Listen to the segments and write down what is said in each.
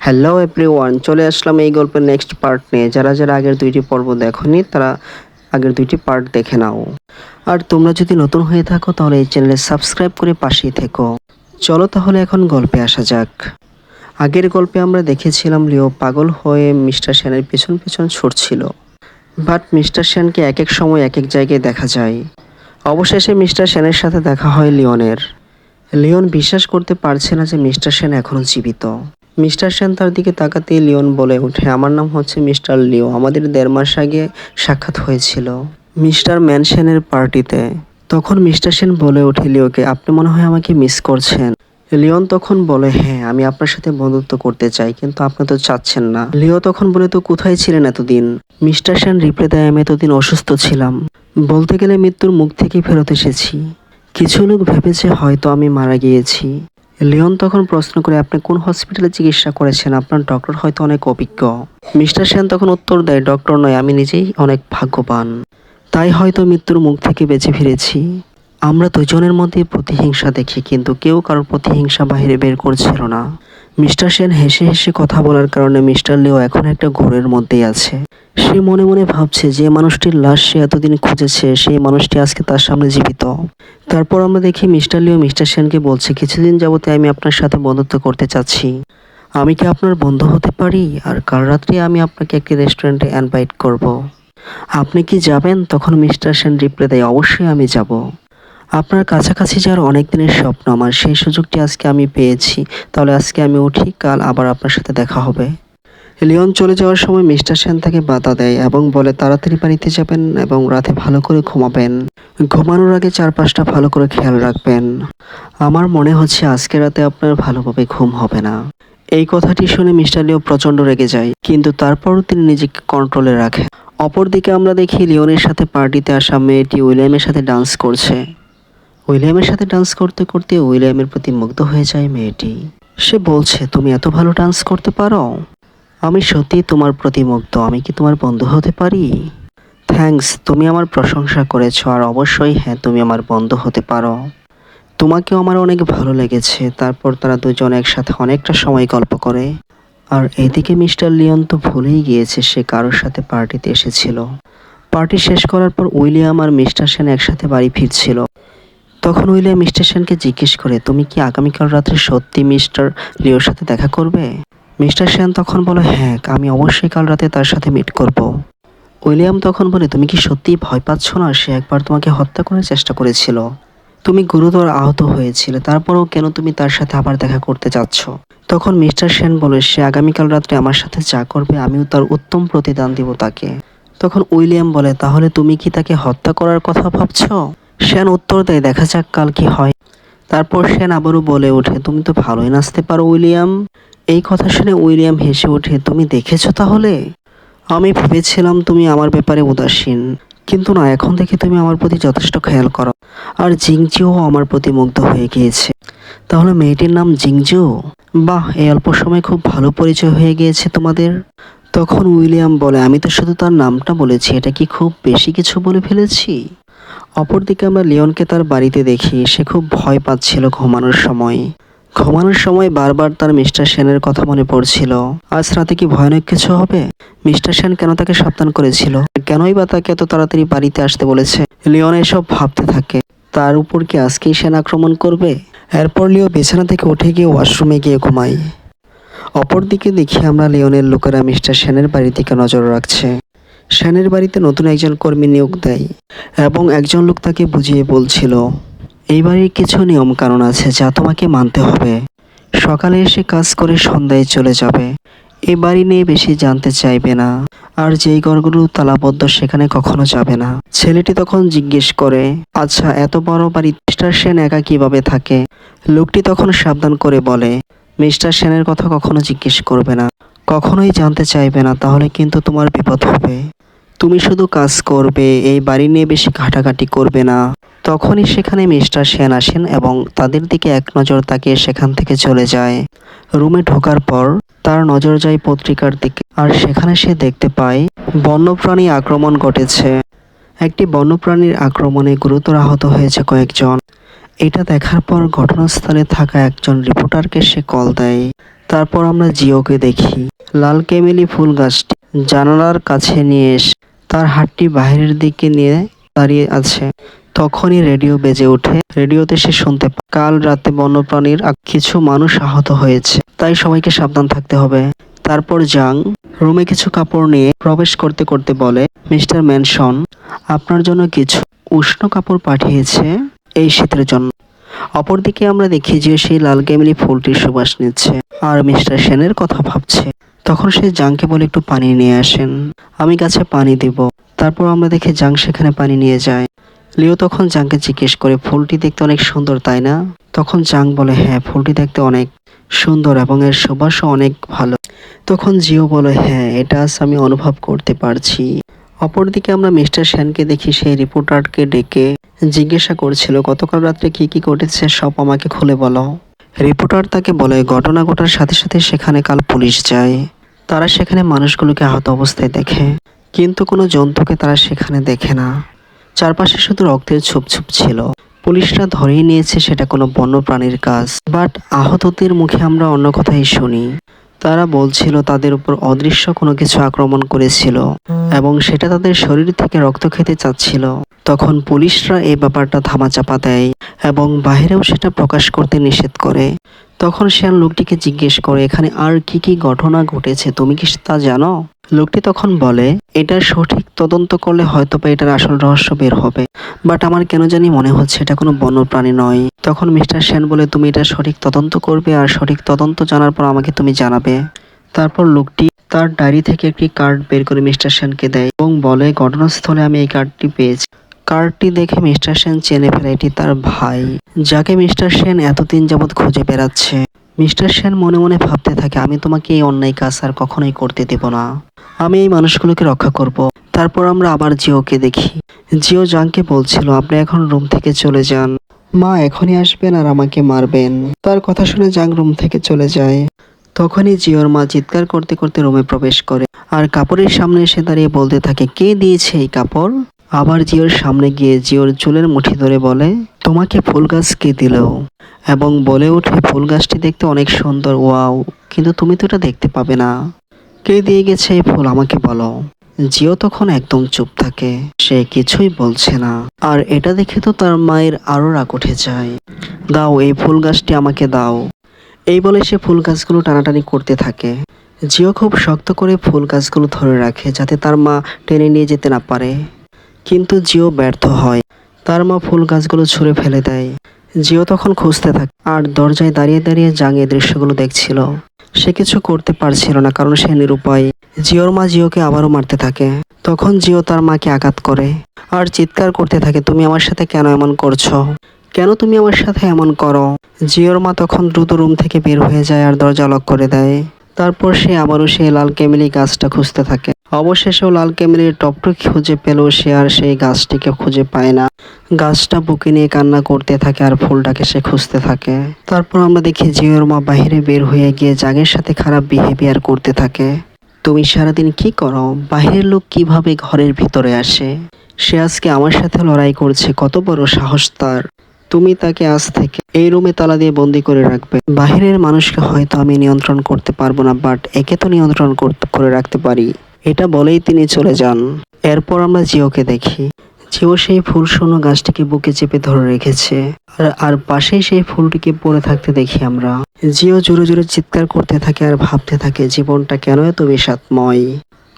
Hello everyone চলে আসলাম এই গল্পের নেক্সট পার্ট নিয়ে। যারা যারা আগের দুইটি পর্ব দেখোনি, তারা আগের দুইটি পার্ট দেখে নাও। আর তোমরা যদি নতুন হয়ে থাকো, তাহলে এই চ্যানেলে সাবস্ক্রাইব করে পাশেই থেকো। চলো তাহলে এখন গল্পে আসা যাক। আগের গল্পে আমরা দেখেছিলাম লিও পাগল হয়ে মিস্টার সেনের পেছন পেছন ছুটছিল। বাট মিস্টার সেনকে এক এক সময় এক এক জায়গায় দেখা যায়। অবশেষে মিস্টার সেনের সাথে দেখা হয় লিওনের। লিওন বিশ্বাস করতে পারছে না যে মিস্টার সেন এখনও জীবিত। মিস্টার সেন তার দিকে তাকাতে লিওন বলে ওঠে, আমার নাম হচ্ছে মিস্টার লিও। আমাদের দেড় মাস আগে সাক্ষাৎ হয়েছিল মিস্টার ম্যানসেনের পার্টিতে। তখন মিস্টার সেন বলে ওঠে লিওকে, আপনি মনে হয় আমাকে মিস করছেন। লিওন তখন বলে হ্যাঁ আমি আপনার সাথে বন্ধুত্ব করতে চাই, কিন্তু আপনি তো চাচ্ছেন না। লিও তখন বলে, তো কোথায় ছিলেন এতদিন? মিস্টার সেন রিপ্লে দেয়, আমি এতদিন অসুস্থ ছিলাম। বলতে গেলে মৃত্যুর মুখ থেকে ফেরত এসেছি। কিছু লোক ভেবেছে হয়তো আমি মারা গিয়েছি। লিওন তখন প্রশ্ন করে, আপনি কোন হসপিটালে চিকিৎসা করেছেন? আপনার ডক্টর হয়তো অনেক অভিজ্ঞ। মিস্টার সেন তখন উত্তর দেয় ডক্টর নয়, আমি নিজেই অনেক ভাগ্যবান। তাই হয়তো মৃত্যুর মুখ থেকে বেঁচে ফিরেছি। আমরা দুজনের মধ্যে প্রতিহিংসা দেখি, কিন্তু কেউ কারোর প্রতিহিংসা বাইরে বের করছিল না। মিস্টার সেন হেসে হেসে কথা বলার কারণে মিস্টার লিও এখন একটা ঘোরের মধ্যেই আছে। সে মনে মনে ভাবছে যে মানুষটির লাশ সে এতদিন খুঁজেছে, সেই মানুষটি আজকে তার সামনে জীবিত। তারপর আমরা দেখি মিস্টার লিও মিস্টার সেনকে বলছে, কিছুদিন যাবতে আমি আপনার সাথে বন্ধুত্ব করতে চাচ্ছি। আমি কি আপনার বন্ধু হতে পারি? আর কাল রাত্রে আমি আপনাকে একটি রেস্টুরেন্টে ইনভাইট করব। আপনি কি যাবেন? তখন মিস্টার সেন রিপ্লে দেয়, অবশ্যই আমি যাব। আপনার কাছাকাছি যাওয়ার অনেক দিনের স্বপ্ন আমার। সেই সুযোগটি আজকে আমি পেয়েছি। তাহলে আজকে আমি উঠি, কাল আবার আপনার সাথে দেখা হবে। লিওন চলে যাওয়ার সময় মিস্টার সেন তাকে বাধা দেয় এবং বলে, তাড়াতাড়ি বাড়িতে যাবেন এবং রাতে ভালো করে ঘুমাবেন। ঘুমানোর আগে চারপাশটা ভালো করে খেয়াল রাখবেন। আমার মনে হচ্ছে আজকে রাতে আপনার ভালোভাবে ঘুম হবে না। এই কথাটি শুনে মিস্টার লিও প্রচণ্ড রেগে যায়, কিন্তু তারপরও তিনি নিজেকে কন্ট্রোলে রাখেন। অপরদিকে আমরা দেখি লিওনের সাথে পার্টিতে আসা মেয়েটি উইলিয়ামের সাথে ডান্স করছে। উইলিয়ামের সাথে ডান্স করতে করতে উইলিয়ামের প্রতি মুগ্ধ হয়ে যায় মেয়েটি। সে বলছে, তুমি এত ভালো ডান্স করতে পারো? আমি সত্যি তোমার প্রতি মুগ্ধ। আমি কি তোমার বন্ধু হতে পারি? থ্যাঙ্কস তুমি আমার প্রশংসা করেছ আর অবশ্যই হ্যাঁ তুমি আমার বন্ধু হতে পারো। তোমাকেও আমার অনেক ভালো লেগেছে। তারপর তারা দুজন একসাথে অনেকটা সময় গল্প করে। আর এদিকে মিস্টার লিওন তো ভুলেই গিয়েছে, সে কারোর সাথে পার্টিতে এসেছিল। পার্টি শেষ করার পর উইলিয়াম আর মিস্টার সেন একসাথে বাড়ি ফিরছিল। তখন উইলিয়াম মিস্টার সেনকে জিজ্ঞেস করে, তুমি কি আগামীকাল রাত্রে সত্যি মিস্টার লিওর সাথে দেখা করবে? মিস্টার সেন তখন বলে হ্যাঁ আমি অবশ্যই কাল রাতে তার সাথে মিট করব। উইলিয়াম তখন বলে, তুমি কি সত্যিই ভয় পাচ্ছ না? সে একবার তোমাকে হত্যা করার চেষ্টা করেছিল। তুমি গুরুতর আহত হয়েছিলে, তারপরেও কেন তুমি তার সাথে আবার দেখা করতে যাচ্ছ? তখন মিস্টার সেন বলে, সে আগামীকাল রাত্রে আমার সাথে যা করবে, আমিও তার উত্তম প্রতিদান দিব তাকে। তখন উইলিয়াম বলে, তাহলে তুমি কি তাকে হত্যা করার কথা ভাবছ? সেন উত্তর দেয়, দেখা যাক কাল কি হয়। তারপর সেন আবারও বলে ওঠে, তুমি তো ভালোই নাচতে পারো, উইলিয়াম। এই কথা শুনে উইলিয়াম হেসে ওঠে, তুমি দেখেছ তাহলে? আমি ভেবেছিলাম তুমি আমার ব্যাপারে উদাসীন, কিন্তু না, এখন থেকে তুমি আমার প্রতি যথেষ্ট খেয়াল করো। আর জিংজিও আমার প্রতি মুগ্ধ হয়ে গিয়েছে। তাহলে মেয়েটির নাম জিংজু বাহ, এই অল্প সময় খুব ভালো পরিচয় হয়ে গিয়েছে তোমাদের। তখন উইলিয়াম বলে, আমি তো শুধু তার নামটা বলেছি, এটা কি খুব বেশি কিছু বলে ফেলেছি? অপরদিকে আমরা লিওনকে তার বাড়িতে দেখি, সে খুব ভয় পাচ্ছিল ঘুমানোর সময়। ঘুমানোর সময় বারবার তার মিস্টার সেনের কথা মনে পড়ছিল। আজ রাতে কি ভয়ানক কিছু হবে? মিস্টার সেন কেন তাকে সাবধান করেছিল? কেনই বা তাকে এত তাড়াতাড়ি বাড়িতে আসতে বলেছে? লিওন এসব ভাবতে থাকে। তার উপর কি আজকেই সেন আক্রমণ করবে? এরপর লিও বিছানা থেকে উঠে গিয়ে ওয়াশরুমে গিয়ে ঘুমাই অপরদিকে দেখি আমরা লিওনের লোকেরা মিস্টার সেনের বাড়ির দিকে নজর রাখছে। সেনের বাড়িতে নতুন একজন কর্মী নিয়োগ দেয় এবং একজন লোক তাকে বুঝিয়ে বলছিল এই বাড়ির কিছু নিয়ম কারণ আছে যা তোমাকে মানতে হবে। সকালে এসে কাজ করে সন্ধ্যায় চলে যাবে। এই বাড়ি নিয়ে বেশি জানতে চাইবে না। আর যেই ঘরগুলো তালাবদ্ধ সেখানে কখনো যাবে না। ছেলেটি তখন জিজ্ঞেস করে আচ্ছা এত বড় বাড়ি মিস্টার সেন একা কীভাবে থাকে? লোকটি তখন সাবধান করে বলে, মিস্টার সেনের কথা কখনো জিজ্ঞেস করবে না। কখনোই জানতে চাইবে না, তাহলে কিন্তু তোমার বিপদ হবে। তুমি শুধু কাজ করবে, এই বাড়ি নিয়ে বেশি ঘাটাঘাটি করবে না। তখনই সেখানে মিস্টার সেন আসেন এবং তাদের দিকে এক নজর তাকিয়ে সেখান থেকে চলে যায়। রুমে ঢোকার পর তার নজর যায় পত্রিকার দিকে আর সেখানে সে দেখতে পায়, বন্যপ্রাণী আক্রমণ ঘটেছে। একটি বন্যপ্রাণীর আক্রমণে গুরুতর আহত হয়েছে কয়েকজন। এটা দেখার পর ঘটনাস্থলে থাকা একজন রিপোর্টারকে সে কল দেয়। তারপর আমরা জিওকে দেখি। লাল কেমেলি ফুল গাছটি জানালার কাছে নিয়ে এসে তার হাতটি বাইরের দিকে নিয়ে দাঁড়িয়ে আছে। তখনই রেডিও বেজে ওঠে। রেডিওতে সে শুনতে পায়। কাল রাতে বন্যপ্রাণীর কিছু মানুষ আহত হয়েছে। তাই সবাইকে সাবধান থাকতে হবে। তারপর জাং রুমে কিছু কাপড় নিয়ে প্রবেশ করতে করতে বলে, মিস্টার ম্যানসন, আপনার জন্য কিছু উষ্ণ কাপড় পাঠিয়েছে এই শীতের জন্য। অপরদিকে আমরা দেখি যে সেই লাল গেমিলি ফুলটির সুবাস নিচ্ছে। আর মিস্টার সেনের কথা ভাবছে। তখন সে জাংকে বলে একটু পানি নিয়ে আসেন। আমি গাছে পানি দেব। তারপর আমরা দেখি জাং সেখানে পানি নিয়ে যায়। লিও তখন জাংকে জিজ্ঞেস করে, ফুলটি দেখতে অনেক সুন্দর, তাই না? তখন জাং বলে হ্যাঁ ফুলটি দেখতে অনেক সুন্দর এবং এর সুবাসও অনেক ভালো। তখন জিও বলে হ্যাঁ এটা আমি অনুভব করতে পারছি। অপরদিকে আমরা মিস্টার সেনকে দেখি, সেই রিপোর্টারকে ডেকে জিজ্ঞাসা করছিল, গতকাল রাত্রে কি কি ঘটেছে, সব আমাকে খুলে বলো। রিপোর্টার তাকে বলে, ঘটনা ঘটার সাথে সাথে সেখানে কাল পুলিশ যায়। তারা সেখানে মানুষগুলোকে আহত অবস্থায় দেখে। কিন্তু কোনো জন্তুকে তারা সেখানে দেখে না। চারপাশে শুধু রক্তের ছুপছুপ ছিল। পুলিশরা ধরেই নিয়েছে সেটা কোনো বন্য প্রাণীর কাজ। বাট আহতদের মুখে আমরা অন্য কথাই শুনি। তারা বলছিল, তাদের উপর অদৃশ্য কোনো কিছু আক্রমণ করেছিল এবং সেটা তাদের শরীর থেকে রক্ত খেতে চাচ্ছিল। তখন পুলিশরা এই ব্যাপারটা ধামাচাপা দেয় এবং বাহিরেও সেটা প্রকাশ করতে নিষেধ করে। তখন সে লোকটিকে জিজ্ঞেস করে, এখানে আর কি কি ঘটনা ঘটেছে? তুমি কি তা জানো? লোকটি তখন বলে এটা সঠিক তদন্ত করলে হয়তো বা এটার আসল রহস্য বের হবে। বাট আমার কেন জানি মনে হচ্ছে এটা কোনো বন্য প্রাণী নয়। তখন মিস্টার সেন বলে, তুমি এটা সঠিক তদন্ত করবে আর সঠিক তদন্ত জানার পর আমাকে তুমি জানাবে। তারপর লোকটি তার ডায়েরি থেকে একটি কার্ড বের করে মিস্টার সেনকে দেয় এবং বলে, ঘটনাস্থলে আমি এই কার্ডটি পেয়েছি। কার্ডটি দেখে মিস্টার সেন চেনে ফেলে, এটি তার ভাই, যাকে মিস্টার সেন এতদিন যাবৎ খুঁজে বেড়াচ্ছে। মিস্টার সেন মনে মনে ভাবতে থাকে, আমি তোমাকে এই অন্যায় কাজ আর কখনোই করতে দেব না। আমি এই মানুষগুলোকে রক্ষা করব। তারপর আমরা আবার জিওকে দেখি। জিও জাংকে বলছিল, আপনি এখন রুম থেকে চলে যান। মা এখনই আসবেন আর আমাকে মারবেন। তার কথা শুনে জাং রুম থেকে চলে যায়। তখনই জিওর মা চিৎকার করতে করতে রুমে প্রবেশ করে আর কাপড়ের সামনে এসে দাঁড়িয়ে বলতে থাকে, কে দিয়েছে এই কাপড়? আবার জিওর সামনে গিয়ে জিওর চুলের মুঠি ধরে বলে, তোমাকে ফুল গাছ কে দিল? এবং বলে ওঠে, ফুল গাছটি দেখতে অনেক সুন্দর, ওয়াও, কিন্তু তুমি তো এটা দেখতে পাবে না। কে দিয়ে গেছে এই ফুল, আমাকে বলো। জিও তখন একদম চুপ থাকে। সে কিছুই বলছে না। আর এটা দেখে তো তার মায়ের আরও রাগ উঠে যায়। দাও, এই ফুল গাছটি আমাকে দাও। এই বলে সে ফুল গাছগুলো টানাটানি করতে থাকে। জিও খুব শক্ত করে ফুল গাছগুলো ধরে রাখে, যাতে তার মা টেনে নিয়ে যেতে না পারে। কিন্তু জিও ব্যর্থ হয়। তার মা ফুল গাছগুলো ছুঁড়ে ফেলে দেয়। জিও তখন খুঁজতে থাকে, আর দরজায় দাঁড়িয়ে দাঁড়িয়ে জাঙে দৃশ্যগুলো দেখছিল। সে কিছু করতে পারছিল না, কারণ সে নিরুপায়। জিওর মা জিওকে আবারও মারতে থাকে। তখন জিও তার মাকে আঘাত করে, আর চিৎকার করতে থাকে, তুমি আমার সাথে কেন এমন করছ? কেন তুমি আমার সাথে এমন করো? জিওর মা তখন দ্রুত রুম থেকে বের হয়ে যায় আর দরজা লক করে দেয়। তারপর সে আবারও সেই লাল কেমিলি গাছটা খুঁজতে থাকে। অবশেষেও লাল কেমিলির টপটুক খুঁজে পেলেও সে আর সেই গাছটিকে খুঁজে পায় না। গাছটা বুকে নিয়ে কান্না করতে থাকে আর ফুলটাকে সে খুঁজতে থাকে। তারপর আমরা দেখি জিওর মা বাইরে বের হয়ে গিয়ে জাগের সাথে খারাপ বিহেভিয়ার করতে থাকে। তুমি সারাদিন কি করো? বাইরের লোক কীভাবে ঘরের ভিতরে আসে? সে আজকে আমার সাথে লড়াই করছে, কত বড় সাহস তার। তুমি তাকে আজ থেকে এই রুমে তালা দিয়ে বন্দি করে রাখবে। বাহিরের মানুষকে হয়তো আমি নিয়ন্ত্রণ করতে পারব না বাট একে তো নিয়ন্ত্রণ করে রাখতে পারি। এটা বলেই তিনি চলে যান। এরপর আমরা জিওকে দেখি। জিও সেই ফুল শোনো গাছটিকে বুকে চেপে ধরে রেখেছে। আর আর পাশেই সেই ফুলটিকে পড়ে থাকতে দেখি আমরা। জিও জোরে জোরে চিৎকার করতে থাকে আর ভাবতে থাকে জীবনটা কেন এত বিষাদময়।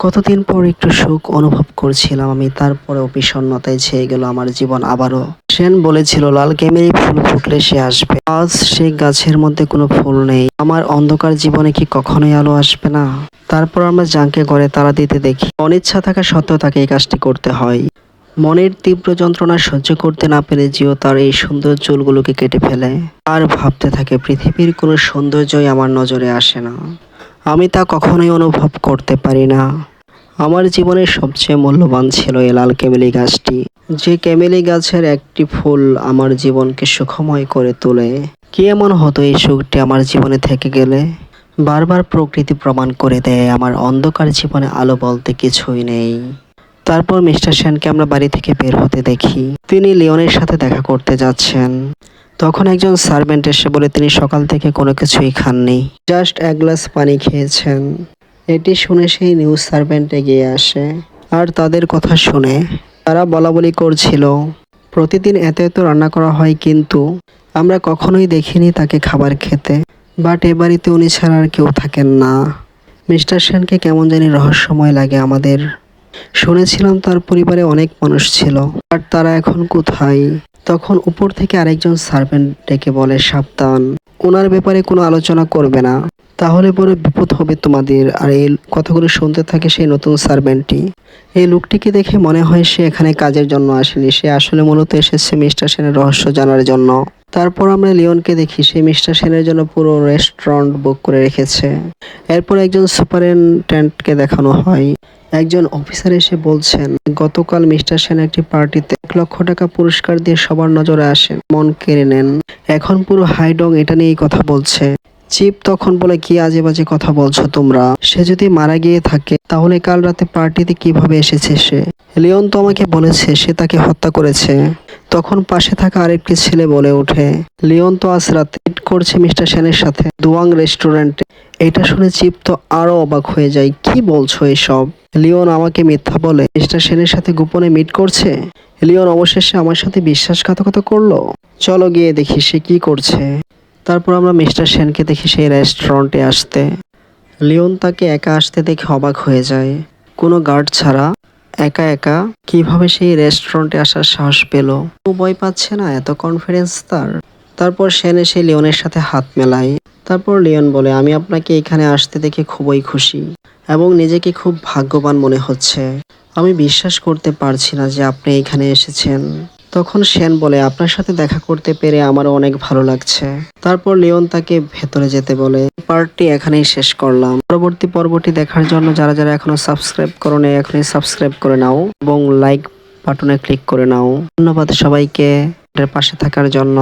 কতদিন পর একটু সুখ অনুভব করছিলাম আমি, তারপরেও বিষণ্ণতায় ছেয়ে গেল আমার জীবন আবারও। সেন বলেছিল, লাল কেমেরি ফুল ফুটলে সে আসবে। আজ সেই গাছের মধ্যে কোনো ফুল নেই। আমার অন্ধকার জীবনে কি কখনোই আলো আসবে না? তারপর আমরা জাঙ্কে ঘরে তারা দিতে দেখি, অনিচ্ছা থাকা সত্ত্বেও তাকে এই কাজটি করতে হয়। মনের তীব্র যন্ত্রণা সহ্য করতে না পেরে জিও তার এই সুন্দর চুলগুলোকে কেটে ফেলে। আর ভাবতে থাকে, পৃথিবীর কোনো সৌন্দর্যই আমার নজরে আসে না। আমি তা কখনোই অনুভব করতে পারি না। আমার জীবনের সবচেয়ে মূল্যবান ছিল এই লাল কেমেলি গাছটি। যে কেমেলি গাছের একটি ফুল আমার জীবনকে সুখময় করে তোলে। কি এমন হতো এই সুখটি আমার জীবনে থেকে গেলে? বারবার প্রকৃতি প্রমাণ করে দেয়, আমার অন্ধকার জীবনে আলো বলতে কিছুই নেই। তারপর মিস্টার সেনকে আমরা বাড়ি থেকে বের হতে দেখি। তিনি লিওনের সাথে দেখা করতে যাচ্ছেন। তখন একজন সার্ভেন্ট এসে বলে, তিনি সকাল থেকে কোনো কিছুই খাননি। জাস্ট এক গ্লাস পানি খেয়েছেন। এটি শুনে সেই নিউজ সার্ভেন্ট এগিয়ে আসে। আর তাদের কথা শুনে তারা বলা বলি করছিল, প্রতিদিন এত এত রান্না করা হয়, কিন্তু আমরা কখনোই দেখিনি তাকে খাবার খেতে। বাট এ বাড়িতে উনি ছাড়া আর কেউ থাকেন না। মিস্টার সেনকে কেমন জানি রহস্যময় লাগে আমাদের। শুনেছিলাম তার পরিবারে অনেক মানুষ ছিল আর তারা এখন কোথায়? তখন উপর থেকে আরেকজন সার্ভেন্ট ডেকে বলে, সাবধান। ওনার ব্যাপারে কোনো আলোচনা করবে না। তাহলে পরে বিপদ হবে তোমাদের। আর এই কথাগুলো শুনতে থাকে সেই নতুন সার্ভেন্টটি এই লোকটিকে দেখে মনে হয় সে এখানে কাজের জন্য আসেনি। সে আসলে মূলত এসেছে মিস্টার সেনের রহস্য জানার জন্য। তারপর আমরা লিওনকে দেখি, সে মিস্টার সেনের জন্য পুরো রেস্টুরেন্ট বুক করে রেখেছে। এরপর একজন সুপারিনটেন্ডেন্টকে দেখানো হয়। একজন অফিসার এসে বলছেন, গতকাল মিস্টার সেন একটি পার্টিতে এক লক্ষ টাকা পুরস্কার দিয়ে সবার নজরে আসেন মন কেড়ে নেন। এখন পুরো হাইডং এটা নিয়েই কথা বলছে। চিপ তখন বলে, কি আজে বাজে কথা বলছো তোমরা? সে যদি মারা গিয়ে থাকে, তাহলে কাল রাতে পার্টিতে কীভাবে এসেছে সে? লিওন তো আমাকে বলেছে, সে তাকে হত্যা করেছে। তখন পাশে থাকা আরেকটি ছেলে বলে ওঠে, লিওন তো আজ রাতে করছে মিস্টার সেনের সাথে দুয়াং রেস্টুরেন্টে। এটা শুনে চিপ তো আরও অবাক হয়ে যায়। কি বলছো এসব? লিওন আমাকে মিথ্যা বলে। মিস্টার সেনের সাথে গোপনে মিট করছে? লিওন অবশেষে আমার সাথে বিশ্বাসঘাতকতা করল? চলো গিয়ে দেখি সে কি করছে। তারপর আমরা মিস্টার সেনকে দেখি সেই রেস্টুরেন্টে আসতে। লিওন তাকে একা আসতে দেখে অবাক হয়ে যায়। কোনো গার্ড ছাড়া? একা একা? কীভাবে সেই রেস্টুরেন্টে আসার সাহস পেল? ভয় পাচ্ছে না? এত কনফিডেন্স তার? তারপর সেন এসে লিওনের সাথে হাত মেলায়। তারপর লিওন বলে, আমি আপনাকে এখানে আসতে দেখে খুবই খুশি এবং নিজেকে খুব ভাগ্যবান মনে হচ্ছে। আমি বিশ্বাস করতে পারছি না যে আপনি এখানে এসেছেন। তখন সেন বলে, আপনার সাথে দেখা করতে পেরে আমারও অনেক ভালো লাগছে। তারপর লিওন তাকে ভেতরে যেতে বলে, পার্টটি এখানেই শেষ করলাম। পরবর্তী পর্বটি দেখার জন্য যারা যারা এখনও সাবস্ক্রাইব করো নাই, এখনই সাবস্ক্রাইব করে নাও এবং লাইক বাটনে ক্লিক করে নাও। ধন্যবাদ সবাইকে পাশে থাকার জন্য।